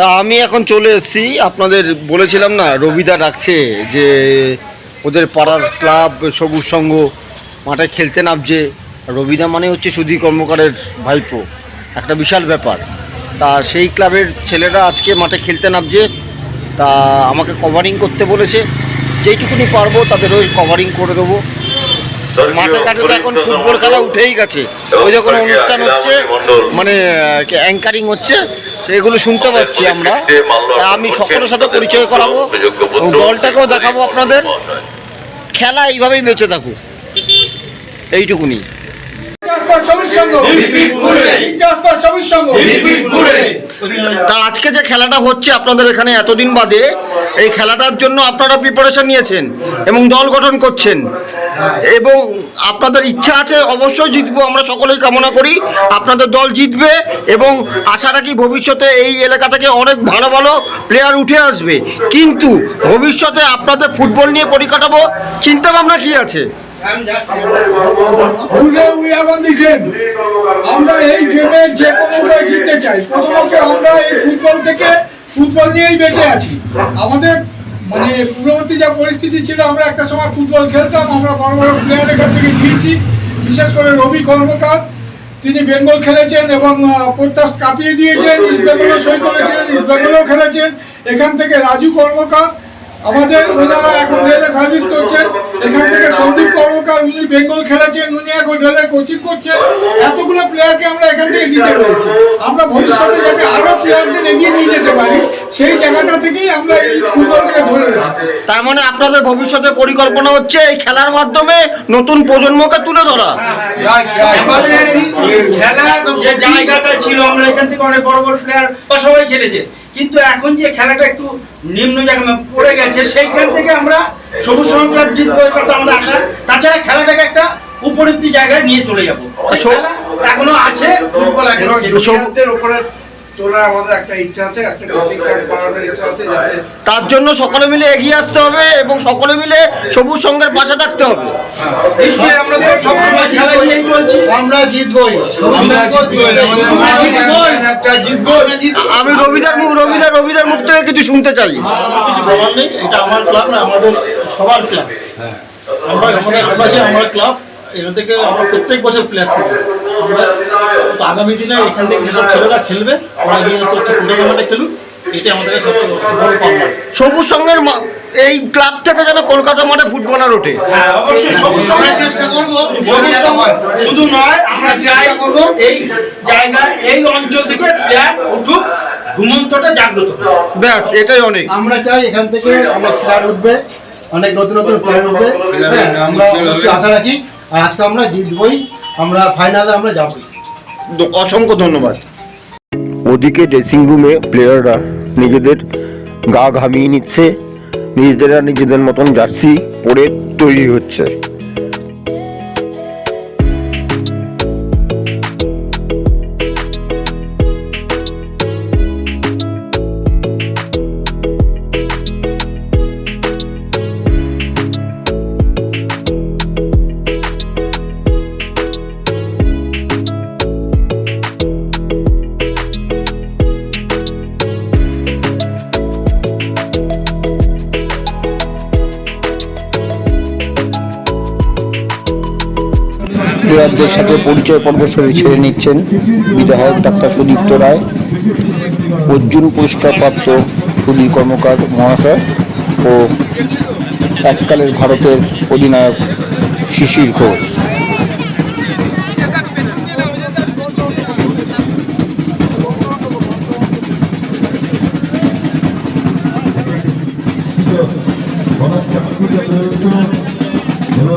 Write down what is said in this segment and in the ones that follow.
তা আমি এখন চলে এসেছি। আপনাদের বলেছিলাম না রবিদা ডাকছে যে ওদের পাড়ার ক্লাব সবুজ সংঘ মাঠে খেলতে নামছে। রবিদা মানে হচ্ছে সুধী কর্মকারের ভাইপো। একটা বিশাল ব্যাপার। তা সেই ক্লাবের ছেলেরা আজকে মাঠে খেলতে নামছে। তা আমাকে কভারিং করতে বলেছে। যেইটুকুনি পারব তাদের ওই কভারিং করে দেবো। মাঠে ঘাটে তো এখন ফুটবল খেলা উঠেই গেছে। ওই যখন অনুষ্ঠান হচ্ছে মানে অ্যাঙ্কারিং হচ্ছে সেগুলো শুনতে পাচ্ছি আমরা। আমি সকলের সাথে পরিচয় করাবো দলটাকেও দেখাবো আপনাদের। খেলা এইভাবেই বেঁচে থাকুক। এইটুকুনি। তা আজকে যে খেলাটা হচ্ছে আপনাদের এখানে এতদিন বাদে, এই খেলাটার জন্য আপনারা প্রিপারেশন নিয়েছেন এবং দল গঠন করছেন। এবং আপনাদের ইচ্ছা আছে, অবশ্যই জিতবো, আমরা সকলেই কামনা করি। আপনাদের দল জিতবে এবং আশা রাখি ভবিষ্যতে এই এলাকা থেকে অনেক ভালো ভালো প্লেয়ার উঠে আসবে। কিন্তু ভবিষ্যতে আপনাদের ফুটবল নিয়ে পরিকাঠামো চিন্তা ভাবনা কি আছে? আমরা এই জিততে চাই। আমরা এই ফুটবল থেকে ফুটবল নিয়েই বেঁচে আছি। আমাদের মানে পূর্ববর্তী যা পরিস্থিতি ছিল, আমরা একটা সময় ফুটবল খেলতাম, আমরা বড় বড় প্লেয়ারের কাছ থেকে গিয়েছি বিশেষ করে রবি কর্মকার, তিনি বেঙ্গল খেলেছেন এবং প্রত্যাশ কাঁপিয়ে দিয়েছেন ইস্ট বেঙ্গলও সই করেছিলেন ইস্ট বেঙ্গলও খেলেছেন। এখান থেকে রাজু কর্মকার আমাদের ওনারা এখন রেলে সার্ভিস করছেন। এখান থেকে সন্দীপ কর্মকার উনি বেঙ্গল খেলেছেন উনি এখন রেলে কোচিং করছেন। এতগুলো প্লেয়ারকে আমরা এখান থেকে দিতে পেরেছি। আমরা ভবিষ্যতে যাতে আরও প্লেয়ারদের এগিয়ে নিয়ে যেতে পারি সেই জায়গাটা থেকেই আমরা এই ফুটবলটাকে ধরে রেখেছি। তার মানে আপনাদের ভবিষ্যতে পরিকল্পনা হচ্ছে এই খেলার মাধ্যমে নতুন প্রজন্মকে তুলে ধরা। খেলার যে জায়গাটা ছিল আমরা এখান থেকে অনেক বড় বড় প্লেয়ার বা সবাই খেলেছে। কিন্তু এখন যে খেলাটা একটু নিম্ন জায়গায় পড়ে গেছে সেইখান থেকে আমরা সবুজ সংক্রান্ত জিতবো এটা তো আমাদের আশা। তাছাড়া খেলাটাকে একটা উপরত্তি জায়গায় নিয়ে চলে যাব। খেলা এখনও আছে ফুটবল এখনও সমুদ্রের উপরে তোলার আমাদের একটা ইচ্ছা আছে একটা কোচিং ক্যাম্প করানোর ইচ্ছা আছে যাতে তার জন্য সকলে মিলে এগিয়ে আসতে হবে এবং সকলে মিলে সবুজ সংঘের পাশে থাকতে হবে। নিশ্চয়ই আমরা তো সবসময় খেলা নিয়েই চলছি। আমরা জিতবই। আমি রবিদার মুখ রবিদার রবিদার মুখ থেকে কিছু শুনতে চাই। কিছু বলার নেই। এটা আমার ক্লাব না আমাদের সবার ক্লাব আমরা আমাদের আমরা আমার ক্লাব এখান থেকে আমরা প্রত্যেক বছর প্লেয়ার করি আমরা আগামী দিনে এখান থেকে যেসব ছেলেরা খেলবে ওরা গিয়ে তো হচ্ছে মাঠে খেলুক। এটাই আমাদের কাছে সবচেয়ে বড় পাওনা সবুজ সংঘের এই ক্লাব থেকে যেন কলকাতা মাঠে ফুটবলার ওঠে। হ্যাঁ অবশ্যই সবুজ সমাজ চেষ্টা করব সবুজ সমাজ শুধু নয় আমরা চাই এই জায়গায় এই অঞ্চল থেকে প্লেয়ার উঠুক ঘুমন্তটা জাগ্রত ব্যাস এটাই অনেক। আমরা চাই এখান থেকে অনেক প্লেয়ার উঠবে অনেক নতুন নতুন প্লেয়ার উঠবে। হ্যাঁ, আমরা অবশ্যই আশা রাখি আর আজকে আমরা জিতবই আমরা ফাইনালে আমরা যাবই। অসংখ্য ধন্যবাদ। ওদিকে ড্রেসিং রুমে প্লেয়াররা নিজেদের গা ঘামিয়ে নিচ্ছে নিজেরা নিজেদের মতন জার্সি পরে তৈরি হচ্ছে। প্লেয়ারদের সাথে পরিচয় পর্ব ছেড়ে নিচ্ছেন বিধায়ক ডাক্তার সুদীপ্ত রায়, অর্জুন পুরস্কারপ্রাপ্ত সুধীর কর্মকার মহাশয় ও এককালের ভারতের অধিনায়ক শিশির ঘোষ। চলো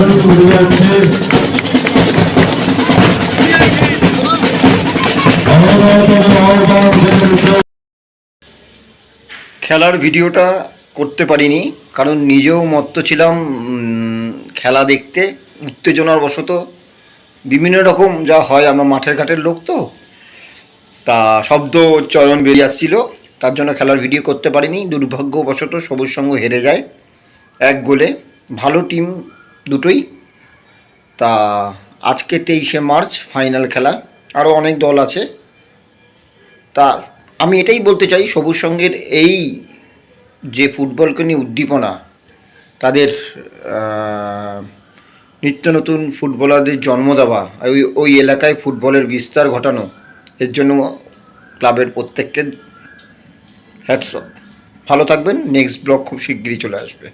দাদা খেলার ভিডিওটা করতে পারিনি, কারণ নিজেও মত্ত ছিলাম খেলা দেখতে উত্তেজনার বশত বিভিন্ন রকম যা হয়, আমরা মাঠের ঘাটের লোক তো, তা শব্দ চয়ন বেরিয়ে আসছিল, তার জন্য খেলার ভিডিও করতে পারিনি। দুর্ভাগ্যবশত সবুজ সঙ্গ হেরে যায় এক গোলে। ভালো টিম দুটোই। তা আজকে তেইশে মার্চ ফাইনাল খেলা। আরও অনেক দল আছে। তা আমি এটাই বলতে চাই, সবুজ সঙ্গের এই যে ফুটবলকে নিয়ে উদ্দীপনা, তাদের নিত্য নতুন ফুটবলারদের জন্ম দেওয়া, ওই ওই এলাকায় ফুটবলের বিস্তার ঘটানো, এর জন্য ক্লাবের প্রত্যেককে হ্যাটসঅপ ভালো থাকবেন নেক্সট ব্লগ খুব শিগগিরই চলে আসবে।